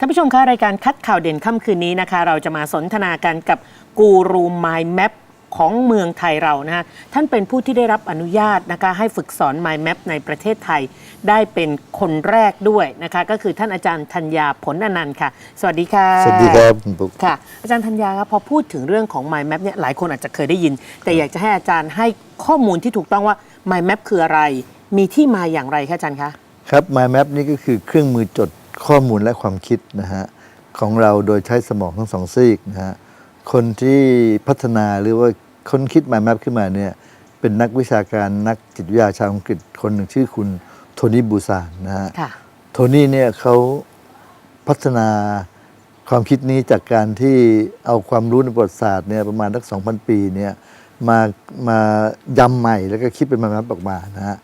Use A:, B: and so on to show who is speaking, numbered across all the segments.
A: ท่านผู้ชมคะรายการคัดข่าวเด่นค่ำคืนนี้นะคะ เราจะมาสนทนากันกับกูรูมายแมปของเมืองไทยเรานะคะท่านเป็นผู้ที่ได้รับอนุญาตนะคะให้ฝึกสอน Mind Map ในประเทศไทย ได้เป็นคนแรกด้วยนะคะ ก็คือท่านอาจารย์ธัญญาผลอนันต์ค่ะ สวัสดีค่ะ
B: สวัสดีครับคุณปุ๊ก
A: ค่ะ อาจารย์ธัญญาครับพอพูดถึงเรื่องของ Mind Map เนี่ยหลายคนอาจจะเคยได้ยิน แต่อยากจะให้อาจารย์ให้ข้อมูลที่ถูกต้องว่า Mind Map คืออะไร มีที่มาอย่างไรคะอาจารย์คะ
B: ครับ MyMap นี่ก็คือเครื่องมือจด ข้อมูลและความคิดนะฮะของเราโดยใช้สมองทั้งสองซีกนะฮะคนที่พัฒนาหรือว่าค้นคิด MyMap ขึ้นมาเนี่ยเป็นนักวิชาการนักจิตวิทยาชาวอังกฤษคนหนึ่งชื่อคุณโทนี่บูซานนะฮะ
A: ค่ะ
B: โทนี่เนี่ยเขาพัฒนาความคิดนี้จากการที่เอาความรู้ในประวัติศาสตร์เนี่ยประมาณสัก2,000 ปีเนี่ยมามายำใหม่แล้วก็คิดเป็นมาแมปออกมานะฮะ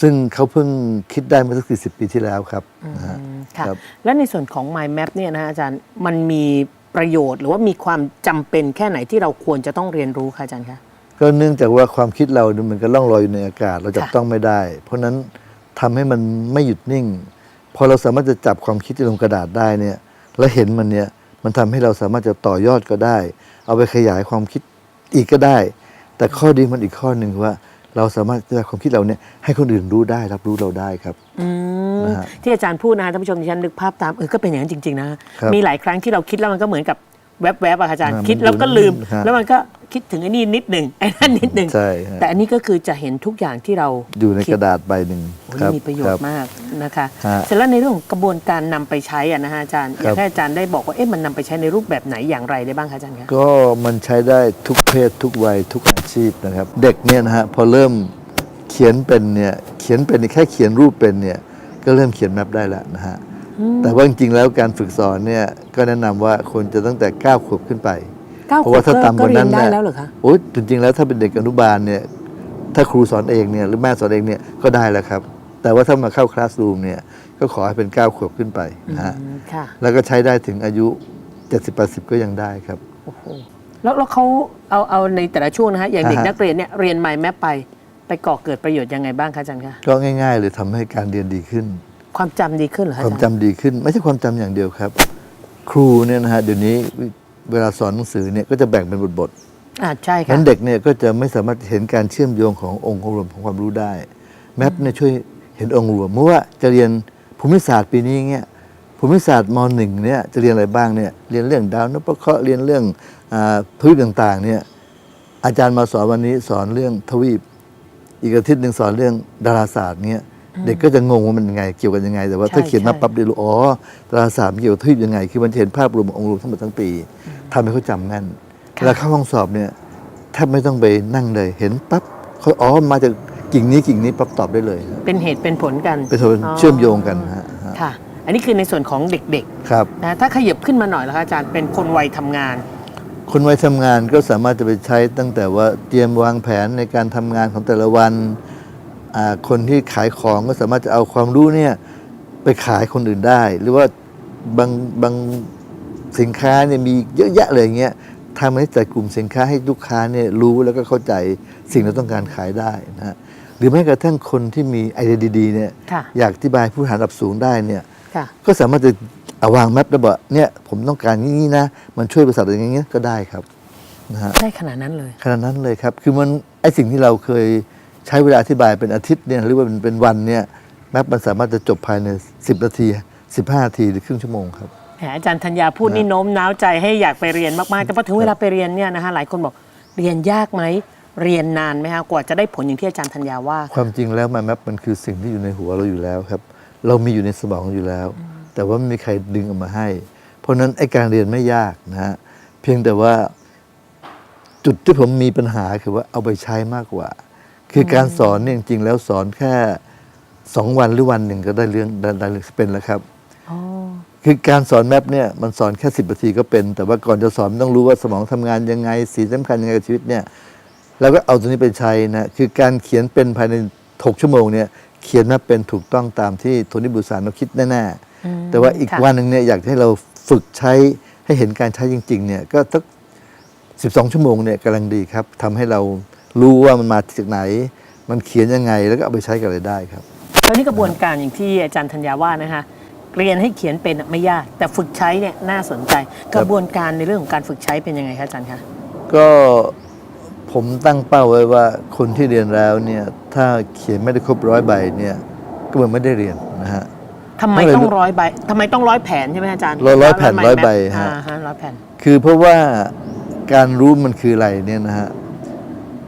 B: ซึ่งเขาเพิ่งคิดได้เมื่อสักสี่สิบปีที่แล้วครับนะฮะ
A: ค่ะ
B: ครับ
A: และในส่วนของ Mind Map เนี่ยนะฮะอาจารย์มันมีประโยชน์ หรือว่ามีความจำเป็นแค่ไหนที่เราควรจะต้องเรียนรู้คะอาจารย์คะ
B: ก็เนื่องจากว่าความคิดเราเนี่ยมันก็ล่องลอยอยู่ในอากาศเราจับ
A: ค่ะ
B: ต้องไม่ได้ เพราะฉะนั้นทำให้มันไม่หยุดนิ่ง พอเราสามารถจะจับความคิดที่ลงกระดาษได้เนี่ยแล้วเห็นมันเนี่ยมันทำให้เราสามารถจะต่อยอดก็ได้ เอาไปขยายความคิดอีกก็ได้ แต่ข้อดีมันอีกข้อหนึ่งคือว่า เราสามารถจะความคิดเราเนี่ยให้คนอื่นรู้ได้รับรู้เราได้ครับ
A: อืม
B: นะฮะ
A: ที่อาจารย์พูดนะฮะท่านผู้ชมที่ฉันนึกภาพตามเออก็เป็นอย่างนั้นจริงๆนะ
B: ครับ
A: มีหลายครั้งที่เราคิดแล้วมันก็เหมือนกับแวบๆอะค่ะอาจารย์
B: อ่ามัน
A: คิดแล้วก็ลืม
B: อยู่นั่นฮะ
A: แล้วมันก็ คิดถึงไอ้นี่นิดหนึ่งไอ้นั่นนิดหนึ่ง
B: ใช่ฮะ
A: แต่อันนี้ก็คือจะเห็นทุกอย่างที่เรา
B: อยู่ใน
A: คิ
B: กระดาษใบหนึ่ง
A: โอ้
B: ครั
A: นี่
B: บ
A: มีประโยช
B: คบ
A: น์มากนะคะ
B: ฮะ
A: เสร็จแล้วในเรื่องของกระบวนการนำไปใช้อะนะฮะอาจารย์
B: ครับ
A: อยากให้อาจารย์ได้บอกว่าเอ๊ะมันนำไปใช้ในรูปแบบไหนอย่างไรได้บ้างคะอาจารย์คะ
B: ก็มันใช้ได้ทุกเพศทุกวัยทุกอาชีพนะครับ เด็กเนี่ยนะฮะพอเริ่มเขียนเป็นเนี่ยเขียนเป็นแค่เขียนรูปเป็นเนี่ยก็เริ่มเขียนแมปได้แล้วนะฮะแต่ว่าจริงๆแล้วการฝึกสอนเนี่ยก็แนะนำว่าควรจะตั้งแต่9ขวบขึ้นไป
A: เก้า
B: เพ
A: ข
B: ราะ
A: ว
B: ว่า
A: บ
B: ถ้า
A: ก็
B: ต่ำก
A: ก็
B: ว่า
A: เรีย
B: นั้นน
A: ได้
B: เนี่ย
A: แล้วเหรอคะ
B: โอ้ยจริงๆแล้วถ้าเป็นเด็กอนุบาลเนี่ย ถ้าครูสอนเองเนี่ยหรือแม่สอนเองเนี่ยก็ได้แล้วครับ แต่ว่าถ้ามาเข้าคลาสรูมเนี่ยก็ขอให้เป็น9ขวบขึ้นไปนะฮะ
A: อืมค่ะ
B: แล้วก็ใช้ได้ถึงอายุ 70-80 ก็ยังได้ครับ
A: โอ้โหแล้วแล้วเขาเอาเอาในแต่ละช่วงนะฮะ อย่างเด็ก
B: อ่าฮะ
A: นักเรียนเนี่ยเรียน Mind Map ไป ไปก่อเกิดประโยชน์ยังไงบ้างคะอาจารย์คะ
B: ก็ง่ายๆเลยทำให้การเรียนดีขึ้น
A: ความจำดีขึ้นเหรอคะ
B: ความ
A: อา
B: จำ
A: จารย์
B: ดีขึ้น ไม่ใช่ความจำอย่างเดียวครับ ครูเนี่ยนะฮะเดี๋ยวนี้ เวลาสอนหนังสือเนี่ยก็จะแบ่งเป็นบทบท
A: อ่าใช่
B: ๆ
A: ค่ะ
B: นั้นเด็กเนี่ยก็จะไม่สามารถเห็นการเชื่อมโยงขององค์รวมของความรู้ได้ แมปเนี่ยช่วยเห็นองค์รวมเมื่อว่าจะเรียนภูมิศาสตร์ปีนี้เนี่ยภูมิศาสตร์มหนึ่งเนี่ยจะเรียนอะไรบ้างเนี่ยเรียนเรื่องดาวนพเคราะห์เรียนเรื่องอาพืชต่างๆเนี่ยอาจารย์มาสอนวันนี้สอนเรื่องทวีป อีกอาทิตย์หนึ่งสอนเรื่องดาราศาสตร์เนี่ยเด็กก็จะงงว่ามันยังไงเกี่ยวกันยังไง แต่ว่าถ้าเขียนมาปั๊บเดี๋ยวรู้อ๋อดาราศาสตร์มันเกี่ยวกับทวีปยังไง คือมันจะเห็นภาพรวมขององค์รวมทั้งหมดทั้งปี ทำให้เขาจำแม่นเวลาเข้าห้องสอบเนี่ยแทบไม่ต้องไปนั่งเลย เห็นปั๊บเขาอ๋อมาจากกิ่งนี้กิ่งนี้ปั๊บตอบได้เลย
A: เป็นเหตุเป็นผลกัน
B: เป็นส่วนเชื่อมโยงกันฮะฮะ
A: ค่ะ อันนี้คือในส่วนของเด็ก
B: ครับ
A: ๆนะถ้าขยับขึ้นมาหน่อยแล้วคะอาจารย์เป็นคนวัยทำงาน
B: คนวัยทำงานก็สามารถจะไปใช้ตั้งแต่ว่าเตรียมวางแผนในการทำงานของแต่ละวันอ่าคนที่ขายของก็สามารถจะเอาความรู้เนี่ยไปขายคนอื่นได้ หรือว่าบางบาง สินค้าเนี่ยมีเยอะแยะเลยอย่างเงี้ยทำให้จัดกลุ่มสินค้าให้ลูกค้าเนี่ยรู้แล้วก็เข้าใจสิ่งที่เราต้องการขายได้นะฮะหรือแม้กระทั่งคนที่มีไอเดียดีๆเนี่ย
A: ค่ะ
B: อยากอธิบายผู้บริหารระดับสูงได้เนี่ย
A: ค่ะ
B: ก็สามารถจะเอาวางแมปแล้วบอกเนี่ยผมต้องการนี้นะมันช่วยบริษัทอย่างเงี้ยก็ได้ครับนะฮะ
A: ได้ขนาดนั้นเลย
B: ขนาดนั้นเลยครับ คือมันไอสิ่งที่เราเคยใช้เวลาอธิบายเป็นอาทิตย์เนี่ยหรือว่าเป็นเป็นวันเนี่ยแมปมันสามารถจะจบภายใน 10 นาที 15นาทีหรือครึ่งชั่วโมงครับ
A: แหมอาจารย์ธัญญาพูดนี่โน้มน้าวใจให้อยากไปเรียนมากๆ แต่พอถึงเวลาไปเรียนเนี่ยนะคะหลายคนบอกเรียนยากไหมเรียนนานไหมคะกว่าจะได้ผลอย่างที่อาจารย์ธัญญาว่า
B: ความจริงแล้วมาแมปมันคือสิ่งที่อยู่ในหัวเราอยู่แล้วครับ เรามีอยู่ในสมองอยู่แล้ว แต่ว่าไม่มีใครดึงออกมาให้ เพราะฉะนั้นไอการเรียนไม่ยากนะฮะเพียงแต่ว่าจุดที่ผมมีปัญหาคือว่าเอาไปใช้มากกว่า คือการสอนเนี่ยจริงๆแล้วสอนแค่สองวันหรือวันหนึ่งก็ได้เรื่องได้ได้เป็นแล้วครับ
A: อ๋อ
B: คือการสอนแมปเนี่ยมันสอนแค่สิบนาทีก็เป็น แต่ว่าก่อนจะสอนต้องรู้ว่าสมองทำงานยังไงสีสำคัญยังไงกับชีวิตเนี่ยแล้วก็เอาตัวนี้ไปใช้นะคือการเขียนเป็นภายในหกชั่วโมงเนี่ยเขียนมาเป็นถูกต้องตามที่โทนี่บูซานเราคิดแน่ๆแต่ว่าอีก
A: ค่ะ
B: วันหนึ่งเนี่ยอยากให้เราฝึกใช้ให้เห็นการใช้จริง ๆ เนี่ยก็สักสิบสองชั่วโมงเนี่ยกำลังดีครับทำให้เรารู้ว่ามันมาจากไหน มันเขียนยังไงแล้วก็เอาไปใช้กับอะไรได้ครับ
A: แล้วนี่กระบวนการอย่างที่อาจารย์ธัญญาว่านะคะ เรียนให้เขียนเป็นอะไม่ยาก แต่ฝึกใช้เนี่ยน่าสนใจ กระบวนการในเรื่องของการฝึกใช้เป็นยังไงคะอาจารย์คะ
B: ก็ผมตั้งเป้าไว้ว่าคนที่เรียนแล้วเนี่ยถ้าเขียนไม่ได้ครบร้อยใบเนี่ยก็เหมือนไม่ได้เรียนนะฮะ
A: ทำไม
B: เพราะอะไร
A: ต้องร้อยใบ ทำไมต้องร้อยแผนใช่ไหมอาจารย์
B: ร้อยร้อยแผ่น
A: ล้ว
B: ร้อยใบ
A: แมป
B: ฮะ
A: อ่าฮะร้อยแผ่น
B: คือเพราะว่าการรู้มันคืออะไรเนี่ยนะฮะ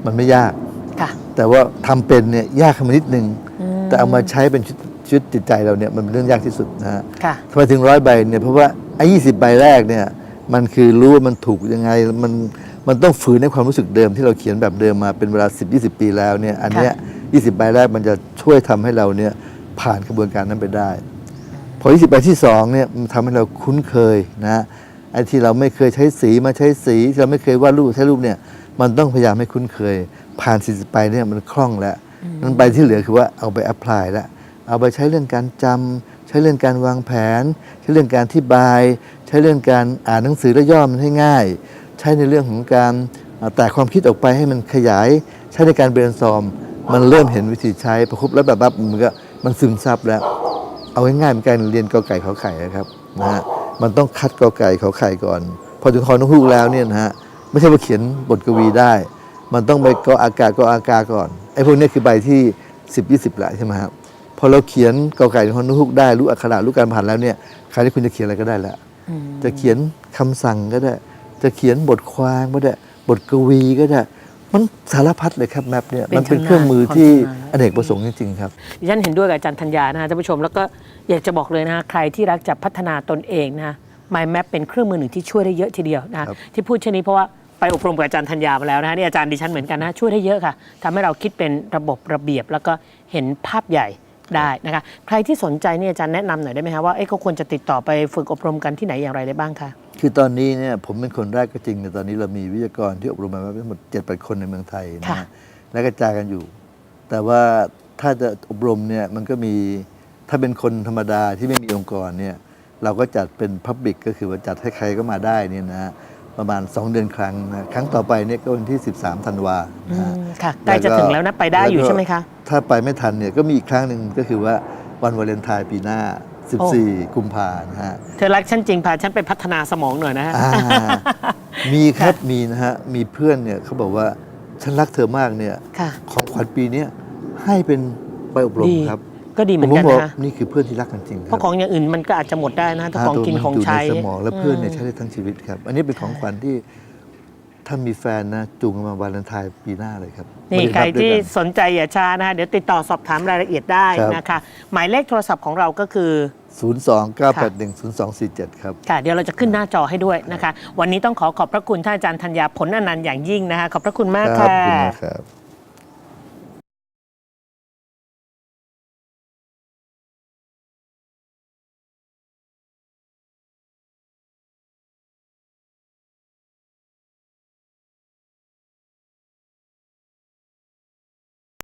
B: มันไม่ยาก
A: ค่ะ
B: แต่ว่าทำเป็นเนี่ยยากขึ้นมานิดนึง
A: อืม
B: แต่เอามาใช้เป็นชุด ชีวิตจิตใจเราเนี่ยมันเป็นเรื่องยากที่สุดนะฮะ
A: ค่ะ
B: ทำไมถึงร้อยใบเนี่ยเพราะว่าไอ้ยี่สิบใบแรกเนี่ยมันคือรู้ว่ามันถูกยังไงมันมันต้องฝืนในความรู้สึกเดิมที่เราเขียนแบบเดิมมาเป็นเวลา 10 20 ปีแล้วเนี่ยอันเนี้ย20 ใบแรกมันจะช่วยทำให้เราเนี่ยผ่านกระบวนการนั้นไปได้ พอ 20 ใบที่2เนี่ยมันทำให้เราคุ้นเคยนะไอ้ที่เราไม่เคยใช้สีมาใช้สีที่เราไม่เคยวาดรูปใช้รูปเนี่ยมันต้องพยายามให้คุ้นเคย ผ่าน 40 ใบเนี่ยมันคล่องแล้วนั้นใบที่เหลือคือว่าเอาไปแอพพลายแล้ว เอาไปใช้เรื่องการจำใช้เรื่องการวางแผน ใช้เรื่องการอธิบาย ใช้เรื่องการอ่านหนังสือและย่อมันให้ง่าย ใช้ในเรื่องของการแตกความคิดออกไปให้มันขยาย ใช้ในการเบรนซอม มันเริ่มเห็นวิธีใช้ประคบแล้วแบบมันก็มันซึมซับแล้ว เอาง่ายๆเหมือนการเรียนกอไก่ขอไข่นะครับนะฮะมันต้องคัดกอไก่ขอไข่ก่อน พอถึงคอนกฮูกแล้วเนี่ยนะฮะไม่ใช่ว่าเขียนบทกวีได้ มันต้องไปกออากาศกออากาก่อนไอ้พวกนี้คือใบที่ 10 20ละใช่ไหมครับ พอเราเขียนกอไก่คอนกฮูกได้รู้อักขระรู้การผ่านแล้วเนี่ยคราวนี้คุณจะเขียนอะไรก็ได้แล้วจะเขียนคำสั่งก็ได้ จะเขียนบทความก็ได้ บทกวีก็ได้ มันสารพัดเลยครับแมปเนี่ย
A: เป็น
B: มันเป็น
A: ชำนาญ
B: เครื่องมือที่
A: ความชำนาญ
B: อเนกประสงค์จริงๆครับ
A: ดิฉันเห็นด้วยกับอาจารย์ธัญญานะฮะท่านผู้ชมแล้วก็อยากจะบอกเลยนะฮะใครที่รักจะพัฒนาตนเองนะฮะ Mind Map เป็นเครื่องมือหนึ่งที่ช่วยได้เยอะทีเดียวนะฮะ
B: ครับ
A: ที่พูดเช่นนี้เพราะว่าไปอบรมกับอาจารย์ธัญญามาแล้วนะฮะนี่อาจารย์ดิฉันเหมือนกันนะช่วยได้เยอะค่ะทำให้เราคิดเป็นระบบระเบียบแล้วก็เห็นภาพใหญ่ ได้นะคะ ใครที่สนใจเนี่ยอาจารย์แนะนำหน่อยได้ไหมคะว่าเอ๊ะเขาควรจะติดต่อไปฝึกอบรมกันที่ไหนอย่างไรได้บ้างคะ
B: คือตอนนี้เนี่ยผมเป็นคนแรกก็จริงแต่ตอนนี้เรามีวิทยากรที่อบรมมาทั้งหมดเจ็ดแปดคนในเมืองไทยนะ
A: ค่ะ
B: ฮะและกระจายกันอยู่ แต่ว่าถ้าจะอบรมเนี่ยมันก็มีถ้าเป็นคนธรรมดาที่ไม่มีองค์กรเนี่ยเราก็จัดเป็นพับบิกก็คือว่าจัดให้ใครก็มาได้เนี่ยนะฮะ ประมาณ 2 เดือนครั้งนะครั้งต่อไปเนี่ยก็วันที่ 13ธันวา
A: อื
B: นะฮะ
A: มค่ะใกล้จะถึงแล้วนะไปได้อยู่ใช่ไหมคะ
B: ถ้าไปไม่ทันเนี่ยก็มีอีกครั้งหนึ่งก็คือว่าวันวาเลนไทน์ปีหน้า14 กุมภานะฮะ
A: เธอรักฉันจริงพาฉันไปพัฒนาสมองหน่อยนะฮะ
B: อ่ามีครับมีนะฮะ มีเพื่อนเนี่ยเขาบอกว่าฉันรักเธอมากเนี่ย
A: ค่ะ
B: ของขวัญปีเนี้ยให้เป็นไปอบรม
A: ดี
B: ครับ
A: ก็ดีเหมือน
B: ผม
A: กัน
B: บอก
A: นะคะ
B: นี่คือเพื่อนที่รักกันจริงค
A: เพ
B: รับ
A: ราะของอย่างอื่นมันก็อาจจะหมดได้นะถ้าของกิน
B: ตัว
A: ของ
B: ยู่
A: ใช้
B: ในสมองและเพื่อนเนี่ย
A: ม
B: ใช้ได้ทั้งชีวิตครับ อันนี้เป็นของขวัญที่ถ้ามีแฟนนะจูงกันมาวาเลนไทน์ปีหน้าเลยครับ
A: นี่
B: ไม่ได้
A: ใคร
B: นับด้วย
A: ที่
B: กัน
A: สนใจอย่าช้านะคะเดี๋ยวติดต่อสอบถามรายละเอียดได้
B: ครับ
A: นะคะ หมายเลขโทรศัพท์ของเราก็คือ
B: 029810247 ครับ
A: ค่ะ เดี๋ยวเราจะขึ้นหน้าจอให้ด้วยนะคะ วันนี้ต้องขอขอบพระคุณท่านอาจารย์ธัญญาผลอนันต์อย่างยิ่งนะคะ ขอบพระคุณมาก
B: ครั
A: ค่ะ